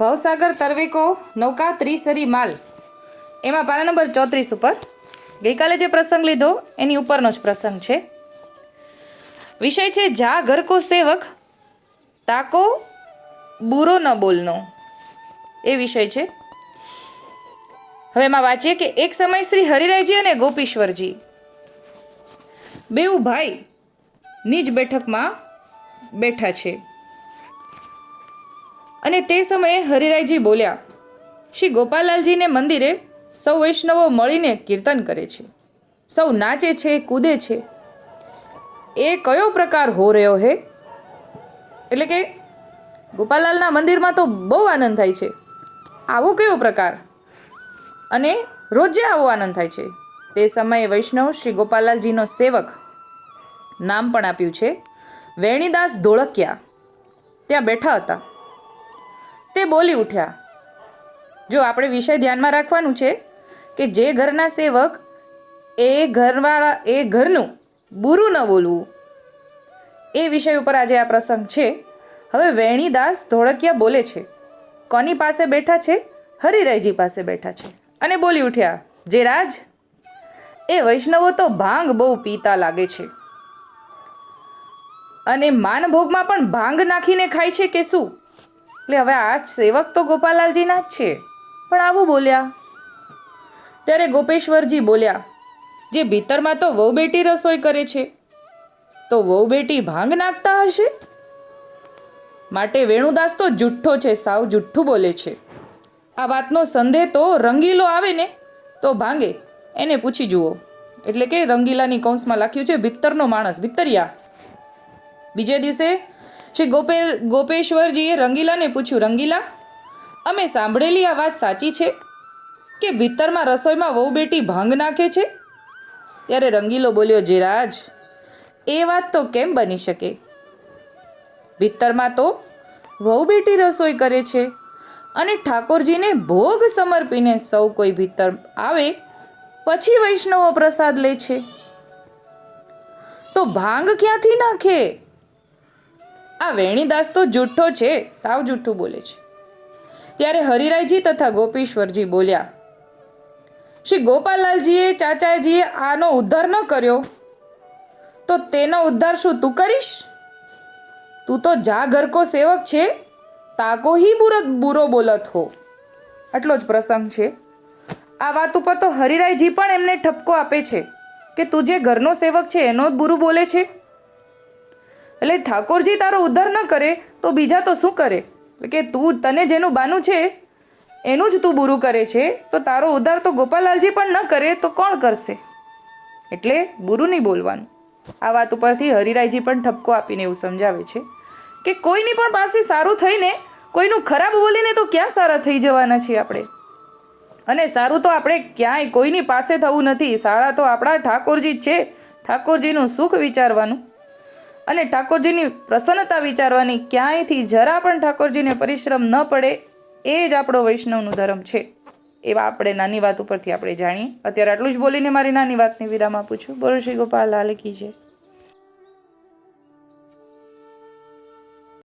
ભવસાગર તરવેકો, નૌકા, ત્રિસરી માલ. એમાં પાના નંબર ચોત્રીસ ઉપર. ગઈકાલે જે પ્રસંગ લીધો, એની ઉપરનો જ પ્રસંગ છે. વિષય છે જા ઘરકો સેવક, તાકો બુરો ન બોલનો. એ વિષય છે. હવે એમાં વાંચીએ કે એક સમય શ્રી હરિરાયજી અને ગોપીશ્વરજી. બેઉ ભાઈ નીજ બેઠકમાં બેઠા છે. અને તે સમયે હરિરાયજી બોલ્યા, શ્રી ગોપાલાલજીને મંદિરે સૌ વૈષ્ણવો મળીને કીર્તન કરે છે. સૌ નાચે છે, કૂદે છે. એ કયો પ્રકાર હો રહ્યો હે? એટલે કે ગોપાલાલના મંદિરમાં તો બહુ આનંદ થાય છે. આવો કયો પ્રકાર? અને રોજે આવો આનંદ થાય છે. તે સમયે વૈષ્ણવ શ્રી ગોપાલાલજીનો સેવક નામ પણ આપ્યું છે, વેણીદાસ ધોળકિયા. ત્યાં બેઠા હતા. તે બોલી ઉઠ્યા. જો આપણે વિષય ધ્યાનમાં રાખવાનું છે કે જે ઘરના સેવક એ ઘરવાળા, એ ઘરનું બુરું ન બોલવું, એ વિષય ઉપર આજે આ પ્રસંગ છે. હવે વેણીદાસ ધોળકિયા બોલે છે, કોની પાસે બેઠા છે? હરિરાયજી પાસે બેઠા છે. અને બોલી ઉઠ્યા જે રાજ એ વૈષ્ણવો તો ભાંગ બહુ પીતા લાગે છે. અને માનભોગમાં પણ ભાંગ નાખીને ખાય છે કે શું? એટલે હવે આ સેવક તો ગોપાલાલજીના જ છે. પણ આવું બોલ્યા. ત્યારે ગોપેશ્વરજી બોલ્યા, જે ભીતરમાં તો વહુ બેટી રસોઈ કરે છે, તો વહુ બેટી ભાંગ નાખતા હશે? માટે વેણુદાસ તો જુઠ્ઠો છે, સાવ જુઠ્ઠું બોલે છે. આ વાતનો સંદેહ તો રંગીલો આવે ને, તો ભાંગે. એને પૂછી જુઓ. એટલે કે રંગીલાની કૌંસમાં લખ્યું છે, ભીતરનો માણસ, ભીતરિયા. બીજે દિવસે શ્રી ગોપે ગોપેશ્વરજીએ રંગીલાને પૂછ્યું, રંગીલા, અમે સાંભળેલી આ વાત સાચી છે? કે ભીતરમાં રસોઈમાં વહુ બેટી ભાંગ નાખે છે? ત્યારે રંગીલો બોલ્યો જે રાજ એ વાત તો કેમ બની શકે? ભીતરમાં તો વહુ બેટી રસોઈ કરે છે અને ઠાકોરજીને ભોગ સમર્પીને સૌ કોઈ ભીતર આવે, પછી વૈષ્ણવો પ્રસાદ લે છે. તો ભાંગ ક્યાંથી નાખે? આ વેણીદાસ તો જુઠ્ઠો છે, સાવ જુઠ્ઠું બોલે છે. ત્યારે હરિરાયજી તથા ગોપીશ્વરજી બોલ્યા, શ્રી ગોપાલાલજીએ ચાચાજીએ આનો ઉદ્ધાર ન કર્યો? તો તેનો ઉદ્ધાર શું તું કરીશ? તું તો જા ઘર કો સેવક છે, તાકો હી બુરો બુરો બોલત હો. આટલો જ પ્રસંગ છે. આ વાત ઉપર તો હરિરાયજી પણ એમને ઠપકો આપે છે કે તું જે ઘરનો સેવક છે, એનો જ બુરું બોલે છે. એટલે ઠાકોરજી તારો ઉદ્ધાર ન કરે, તો બીજા તો શું કરે? કે તું તને જેનું બાનું છે, એનું જ તું બુરું કરે છે, તો તારો ઉદ્ધાર તો ગોપાલાલજી પણ ન કરે, તો કોણ કરશે? એટલે બુરું નહીં બોલવાનું. આ વાત ઉપરથી હરિરાયજી પણ ઠપકો આપીને એવું સમજાવે છે કે કોઈની પણ પાસે સારું થઈને કોઈનું ખરાબ બોલીને તો ક્યાં સારા થઈ જવાના છીએ આપણે? અને સારું તો આપણે ક્યાંય કોઈની પાસે થવું નથી, સારા તો આપણા ઠાકોરજી છે. ઠાકોરજીનું સુખ વિચારવાનું. અને ઠાકોરજીની પ્રસન્નતા વિચારવાની ક્યાંયથી જરા પણ ઠાકોરજીને પરિશ્રમ ન પડે, એ જ આપણો વૈષ્ણવનું ધર્મ છે. એવા આપણે નાની વાત ઉપરથી આપણે જાણીએ. અત્યારે આટલું જ બોલીને મારી નાની વાતની વિરામ આપું છું. બોલો શ્રી ગોપાલ લાલ કી જય.